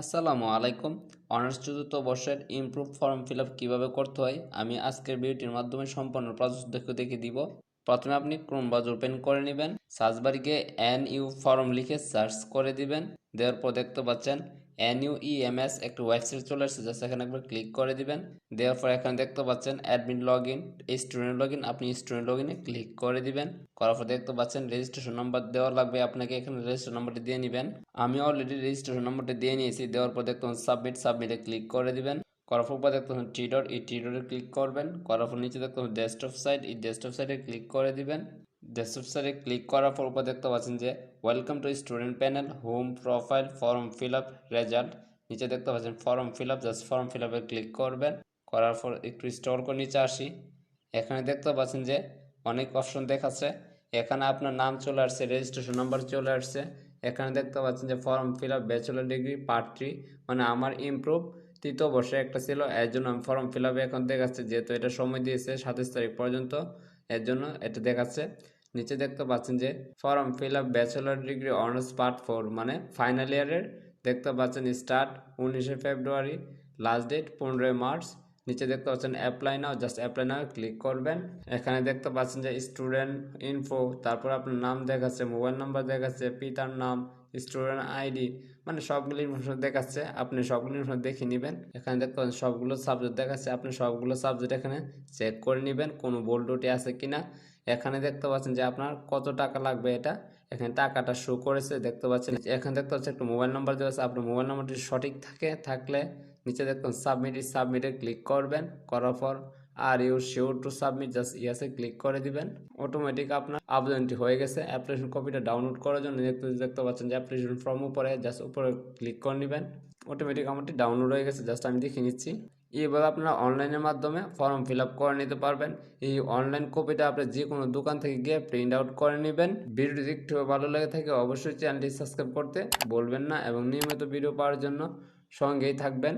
আসসালামু আলাইকুম। অনার্স চতুর্থ বর্ষের ইমপ্রুভ ফর্ম ফিল আপ কীভাবে করতে হয়, আমি আজকের ভিডিওটির মাধ্যমে সম্পূর্ণ প্রসেস দেখে দেখে দিব। প্রথমে আপনি ক্রোম ব্রাউজার ওপেন করে নেবেন। সার্চ এন ইউ ফর্ম লিখে সার্চ করে দিবেন। দেওয়ার পর দেখতে পাচ্ছেন N U E M S একটা ওয়েবসাইট চলে আসছে জাস্ট এখানে একবার ক্লিক করে দিবেন। দেওয়ার পর এখানে দেখতে পাচ্ছেন admin log in student log in আপনি স্টুডেন্ট লগ ইনে ক্লিক করে দিবেন। করার পর দেখতে পাচ্ছেন রেজিস্ট্রেশন নাম্বার দেওয়া লাগবে, আপনাকে এখানে রেজিস্ট্রেশন নাম্বারটি দিয়ে নেবেন। আমি অলরেডি রেজিস্ট্রেশন নাম্বারটি দিয়ে নিয়েছি, দেওয়ার পর দেখতে সাবমিট সাবমিটে ক্লিক করে দিবেন। করার পর দেখতে পাচ্ছেন টি ডট এই টি ডটে ক্লিক করবেন। করার পর নিচে দেখতে পাচ্ছেন ডেস্কটপ সাইট এই ডেস্কটপ সাইটে ক্লিক করে দিবেন। ডেস্কটপ সাইটে ক্লিক করার পর উপর দেখতে পাচ্ছেন যে welcome to student panel home profile form fill up result নিচে দেখতে পাচ্ছেন form fill up just form fill আপে ক্লিক করবেন। করার পর একটু স্টল করে নিচে আসি। এখানে দেখতে পাচ্ছেন যে, অনেক অপশন দেখাচ্ছে। এখানে আপনার নাম চলে আসছে রেজিস্ট্রেশন নাম্বার চলে আসছে। এখানে দেখতে পাচ্ছেন যে form fill up bachelor degree part three মানে আমার ইমপ্রুভ তৃতীয় বর্ষে একটা ছিল, এর জন্য আমি ফর্ম ফিল আপে এখন দেখাচ্ছে। যেহেতু এটা সময় দিয়েছে সাতাশ তারিখ পর্যন্ত, এর জন্য এটা দেখাচ্ছে। নিচে দেখতে পাচ্ছেন যে form fill up bachelor degree honours part four মানে ফাইনাল ইয়ারের, দেখতে পাচ্ছেন স্টার্ট উনিশে ফেব্রুয়ারি লাস্ট ডেট পনেরোই মার্চ। নিচে দেখতে পাচ্ছেন apply now just apply now click করবেন। এখানে দেখতে পাচ্ছেন যে স্টুডেন্ট ইনফো তারপর আপনার নাম দেখাচ্ছে মোবাইল নাম্বার দেখাচ্ছে, পিতার নাম স্টুডেন্ট আইডি মানে সবগুলো ইনফরমেশন দেখাচ্ছে, আপনি সবগুলো ইনফরমেশন দেখে নেবেন। এখানে দেখতে পাচ্ছেন সবগুলো সাবজেক্ট দেখাচ্ছে, আপনি সবগুলো সাবজেক্ট এখানে চেক করে নেবেন, কোনো বোল্ডটি আছে কিনা। এখানে দেখতে পাচ্ছেন যে আপনার কত টাকা লাগবে এটা, এখানে টাকাটা শো করেছে, দেখতে পাচ্ছেন। এখানে দেখতে পাচ্ছেন একটা মোবাইল নাম্বার দেওয়া আছে, আপনার মোবাইল নাম্বারটি সঠিক থাকে, থাকলে নিচে দেখুন সাবমিট সাবমিটে ক্লিক করবেন, করার পর are you sure to submit just ইয়াসে click করে দিবেন। অটোমেটিক আপনার আবেদনটি হয়ে গেছে। অ্যাপ্লিকেশন কপিটা ডাউনলোড করার জন্য দেখতে দেখতে পাচ্ছেন যে অ্যাপ্লিকেশন ফর্ম উপরে জাস্ট উপরে ক্লিক করে নেবেন। অটোমেটিক আমারটি ডাউনলোড হয়ে গেছে। জাস্ট আমি দেখে নিচ্ছি। এইভাবে আপনারা অনলাইনের মাধ্যমে ফর্ম ফিল আপ করে নিতে পারবেন। এই অনলাইন কপিটা আপনি যে কোনো দোকান থেকে গিয়ে প্রিন্ট আউট করে নেবেন। ভিডিওটি একটু ভালো লেগে থাকে অবশ্যই চ্যানেলটি সাবস্ক্রাইব করতে বলবেন না এবং নিয়মিত ভিডিও পাওয়ার জন্য সঙ্গেই থাকবেন।